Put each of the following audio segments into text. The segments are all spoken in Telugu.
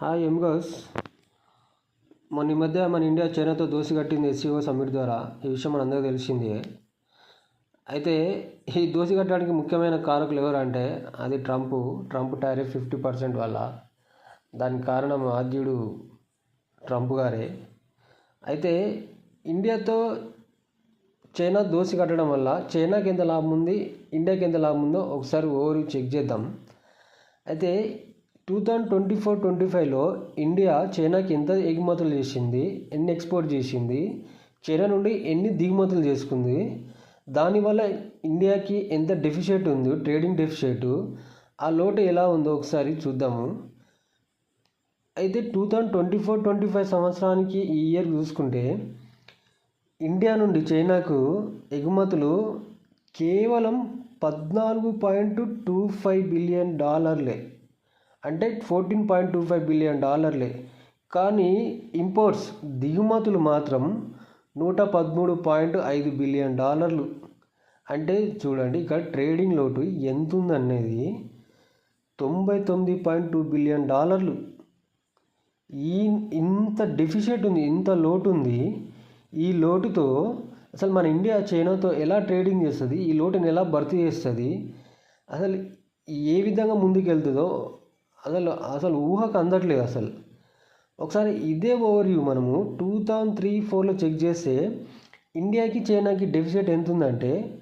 హాయ్ ఎంగోస్ మొన్న ఈ మధ్య మన ఇండియా చైనాతో దోసి కట్టింది ఎస్సీఓ సమ్మిట్ ద్వారా. ఈ విషయం మనందరికీ తెలిసిందే. అయితే ఈ దోసి కట్టడానికి ముఖ్యమైన కారకులు ఎవరంటే అది Trump. Trump tariff fifty percent వల్ల. దానికి కారణం ఆద్యుడు ట్రంప్ గారే. అయితే ఇండియాతో చైనా దోసి కట్టడం వల్ల చైనాకి ఎంత లాభం ఉంది ఇండియాకి ఎంత లాభం ఉందో ఒకసారి ఓవర్ చెక్ చేద్దాం. అయితే two thousand twenty four twenty ఫైవ్లో ఇండియా చైనాకి ఎంత ఎగుమతులు చేసింది ఎన్ని ఎక్స్పోర్ట్ చేసింది చైనా నుండి ఎన్ని దిగుమతులు చేసుకుంది దానివల్ల ఇండియాకి ఎంత డెఫిషియట్ ఉంది ట్రేడింగ్ డెఫిషియట్ ఆ లోటు ఎలా ఉందో ఒకసారి చూద్దాము. అయితే two thousand twenty four twenty five సంవత్సరానికి ఈ ఇయర్ చూసుకుంటే ఇండియా నుండి చైనాకు ఎగుమతులు కేవలం పద్నాలుగు పాయింట్ టూ ఫైవ్ బిలియన్ డాలర్లే. అంటే fourteen point two five billion డాలర్లే. కానీ ఇంపోర్ట్స్ దిగుమతులు మాత్రం నూట పదమూడు పాయింట్ ఐదు బిలియన్ డాలర్లు. అంటే చూడండి ఇక్కడ ట్రేడింగ్ లోటు ఎంత ఉందనేది తొంభై తొమ్మిది పాయింట్ టూ బిలియన్ డాలర్లు. ఈ ఇంత డెఫిషియట్ ఉంది ఇంత లోటు ఉంది. ఈ లోటుతో అసలు మన ఇండియా చైనాతో ఎలా ట్రేడింగ్ చేస్తుంది? ఈ లోటుని ఎలా భర్తీ చేస్తుంది? అసలు ఏ విధంగా ముందుకు వెళ్తుందో అసలు అసలు ఊహకు అందట్లేదు అసలు. ఒకసారి ఇదే ఓవర్వ్యూ మనము టూ థౌజండ్ త్రీ ఫోర్లో చెక్ చేస్తే ఇండియాకి చైనాకి డెఫిసిట్ ఎంత ఉందంటే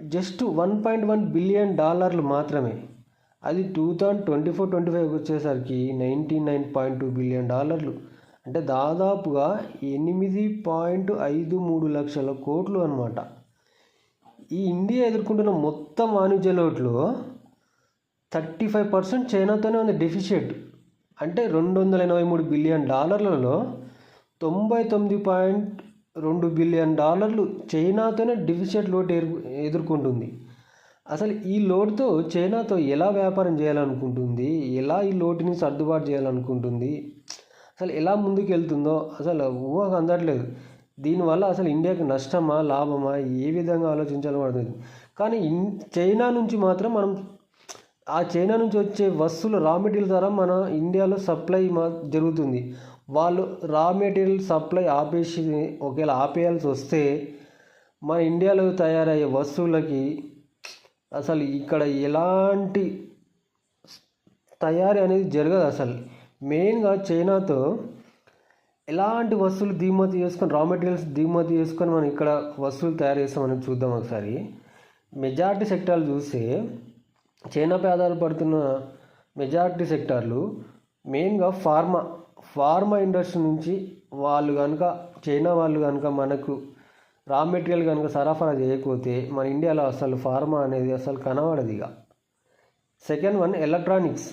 just one point one billion డాలర్లు మాత్రమే. అది two thousand twenty four twenty five వచ్చేసరికి ninety nine point two billion డాలర్లు. అంటే దాదాపుగా ఎనిమిది పాయింట్ ఐదు మూడు లక్షల కోట్లు అనమాట ఈ ఇండియా ఎదుర్కొంటున్న మొత్తం వాణిజ్య లోట్లో థర్టీ ఫైవ్ పర్సెంట్ చైనాతోనే ఉంది డెఫిషియట్. అంటే రెండు వందల ఎనభై మూడు బిలియన్ డాలర్లలో తొంభై తొమ్మిది పాయింట్ రెండు బిలియన్ డాలర్లు చైనాతోనే డెఫిషియట్ లోటు ఎదుర్కొంటుంది. అసలు ఈ లోటుతో చైనాతో ఎలా వ్యాపారం చేయాలనుకుంటుంది? ఎలా ఈ లోటుని సర్దుబాటు చేయాలనుకుంటుంది? అసలు ఎలా ముందుకు వెళ్తుందో అసలు ఊహకు అందట్లేదు. దీనివల్ల అసలు ఇండియాకి నష్టమా లాభమా? ఏ విధంగా ఆలోచించాలో పడుతుంది కానీ ఇన్ చైనా నుంచి మాత్రం మనం ఆ చైనా నుంచి వచ్చే వస్తువులు రా మెటీరియల్ ద్వారా మన ఇండియాలో సప్లై మా జరుగుతుంది. వాళ్ళు రా మెటీరియల్ సప్లై ఆపేసి ఒకవేళ ఆపేయాల్సి వస్తే మన ఇండియాలో తయారయ్యే వస్తువులకి అసలు ఇక్కడ ఎలాంటి తయారీ అనేది జరగదు అసలు. మెయిన్గా చైనాతో ఎలాంటి వస్తువులు దిగుమతి చేసుకొని రా మెటీరియల్స్ దిగుమతి చేసుకొని మనం ఇక్కడ వస్తువులు తయారు చేస్తామని చూద్దాం ఒకసారి. మెజారిటీ సెక్టార్లు చూస్తే చైనాపై ఆధారపడుతున్న మెజారిటీ సెక్టార్లు మెయిన్గా ఫార్మా ఫార్మా ఇండస్ట్రీ నుంచి వాళ్ళు కనుక చైనా వాళ్ళు కనుక మనకు రా మెటీరియల్ కనుక సరఫరా చేయకపోతే మన ఇండియాలో అసలు ఫార్మా అనేది అసలు కనబడదు ఇక. Second one electronics.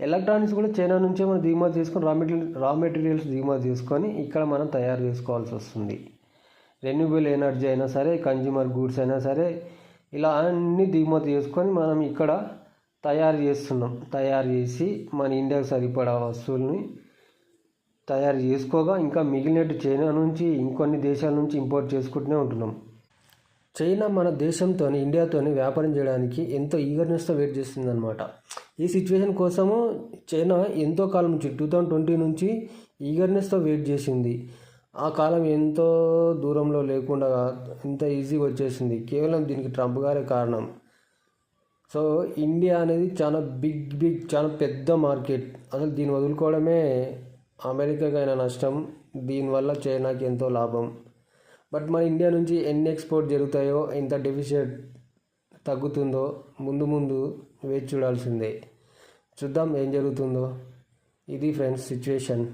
ఎలక్ట్రానిక్స్ కూడా చైనా నుంచే మనం దిగుమతి చేసుకొని రా మెటీరియల్ రా మెటీరియల్స్ దిగుమతి చేసుకొని ఇక్కడ మనం తయారు చేసుకోవాల్సి వస్తుంది. రెన్యూబుల్ ఎనర్జీ అయినా సరే కన్జ్యూమర్ గూడ్స్ అయినా సరే ఇలా అన్ని దిగుమతి చేసుకొని మనం ఇక్కడ తయారు చేస్తున్నాం. తయారు చేసి మన ఇండియాకు సరిపడా వస్తువుల్ని తయారు చేసుకోగా ఇంకా మిగిలినట్టు చైనా నుంచి ఇంకొన్ని దేశాల నుంచి ఇంపోర్ట్ చేసుకుంటూనే ఉంటున్నాం. చైనా మన దేశంతో ఇండియాతో వ్యాపారం చేయడానికి ఎంతో ఈగర్నెస్తో వెయిట్ చేస్తుంది అనమాట ఈ సిచ్యువేషన్ కోసము చైనా ఎంతో కాలం నుంచి టూ థౌజండ్ ట్వంటీ నుంచి ఈగర్నెస్తో వెయిట్ చేసింది. ఆ కాలం ఎంతో దూరంలో లేకుండా ఇంత ఈజీగా వచ్చేసింది. కేవలం దీనికి ట్రంప్ గారే కారణం. సో ఇండియా అనేది చాలా బిగ్ బిగ్ చాలా పెద్ద మార్కెట్. అసలు దీన్ని వదులుకోవడమే అమెరికాకైనా నష్టం. దీనివల్ల చైనాకి ఎంతో లాభం. బట్ మన ఇండియా నుంచి ఎన్ని ఎక్స్పోర్ట్ జరుగుతాయో ఎంత డెఫిషియట్ తగ్గుతుందో ముందు ముందు వేచి చూడాల్సిందే. చూద్దాం ఏం జరుగుతుందో. ఇది ఫ్రెండ్స్ సిచ్యువేషన్.